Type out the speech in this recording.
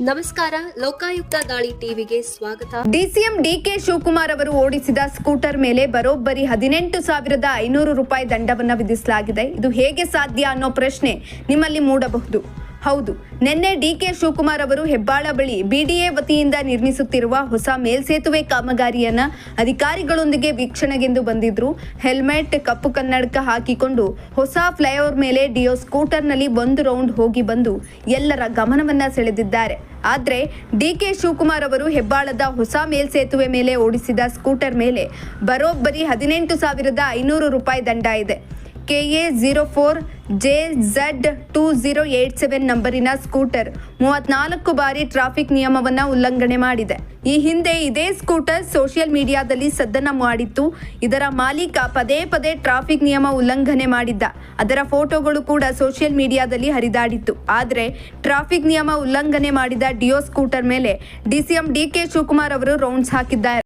ನಮಸ್ಕಾರ, ಲೋಕಾಯುಕ್ತ ದಾಳಿ ಟಿವಿಗೆ ಸ್ವಾಗತ. ಡಿಸಿಎಂ ಡಿಕೆ ಶಿವಕುಮಾರ್ ಅವರು ಓಡಿಸಿದ ಸ್ಕೂಟರ್ ಮೇಲೆ ಬರೋಬ್ಬರಿ ಹದಿನೆಂಟು ಸಾವಿರದ ಐನೂರು ರೂಪಾಯಿ ದಂಡವನ್ನು ವಿಧಿಸಲಾಗಿದೆ. ಇದು ಹೇಗೆ ಸಾಧ್ಯ ಅನ್ನೋ ಪ್ರಶ್ನೆ ನಿಮ್ಮಲ್ಲಿ ಮೂಡಬಹುದು. ಹೌದು, ನಿನ್ನೆ ಡಿಕೆ ಶಿವಕುಮಾರ್ ಅವರು ಹೆಬ್ಬಾಳ ಬಳಿ ಬಿಡಿಎ ವತಿಯಿಂದ ನಿರ್ಮಿಸುತ್ತಿರುವ ಹೊಸ ಮೇಲ್ಸೇತುವೆ ಕಾಮಗಾರಿಯನ್ನ ಅಧಿಕಾರಿಗಳೊಂದಿಗೆ ವೀಕ್ಷಣೆಗೆಂದು ಬಂದಿದ್ರು. ಹೆಲ್ಮೆಟ್, ಕಪ್ಪು ಕನ್ನಡಕ ಹಾಕಿಕೊಂಡು ಹೊಸ ಫ್ಲೈಓವರ್ ಮೇಲೆ ಡಿಯೋ ಸ್ಕೂಟರ್ನಲ್ಲಿ ಒಂದು ರೌಂಡ್ ಹೋಗಿ ಬಂದು ಎಲ್ಲರ ಗಮನವನ್ನ ಸೆಳೆದಿದ್ದಾರೆ. ಆದ್ರೆ ಡಿಕೆ ಶಿವಕುಮಾರ್ ಅವರು ಹೆಬ್ಬಾಳದ ಹೊಸ ಮೇಲ್ಸೇತುವೆ ಮೇಲೆ ಓಡಿಸಿದ ಸ್ಕೂಟರ್ ಮೇಲೆ ಬರೋಬ್ಬರಿ ಹದಿನೆಂಟು ಸಾವಿರದ ಐನೂರು ರೂಪಾಯಿ ದಂಡ ಇದೆ. KA zero four J Z two zero eight seven ನಂಬರಿನ scooter. ಮೂವತ್ನಾಲ್ಕು ಬಾರಿ ಟ್ರಾಫಿಕ್ ನಿಯಮವನ್ನ ಉಲ್ಲಂಘನೆ ಮಾಡಿದೆ. ಈ ಹಿಂದೆ ಇದೇ ಸ್ಕೂಟರ್ ಸೋಷಿಯಲ್ ಮೀಡಿಯಾದಲ್ಲಿ ಸದ್ದನ ಮಾಡಿತ್ತು. ಇದರ ಮಾಲೀಕ ಪದೇ ಪದೇ ಟ್ರಾಫಿಕ್ ನಿಯಮ ಉಲ್ಲಂಘನೆ ಮಾಡಿದ್ದ. ಅದರ ಫೋಟೋಗಳು ಕೂಡ ಸೋಷಿಯಲ್ ಮೀಡಿಯಾದಲ್ಲಿ ಹರಿದಾಡಿತ್ತು. ಆದರೆ ಟ್ರಾಫಿಕ್ ನಿಯಮ ಉಲ್ಲಂಘನೆ ಮಾಡಿದ ಡಿಯೋ ಸ್ಕೂಟರ್ ಮೇಲೆ ಡಿಸಿಎಂ ಡಿಕೆ ಶಿವಕುಮಾರ್ ಅವರು ರೌಂಡ್ಸ್ ಹಾಕಿದ್ದಾರೆ.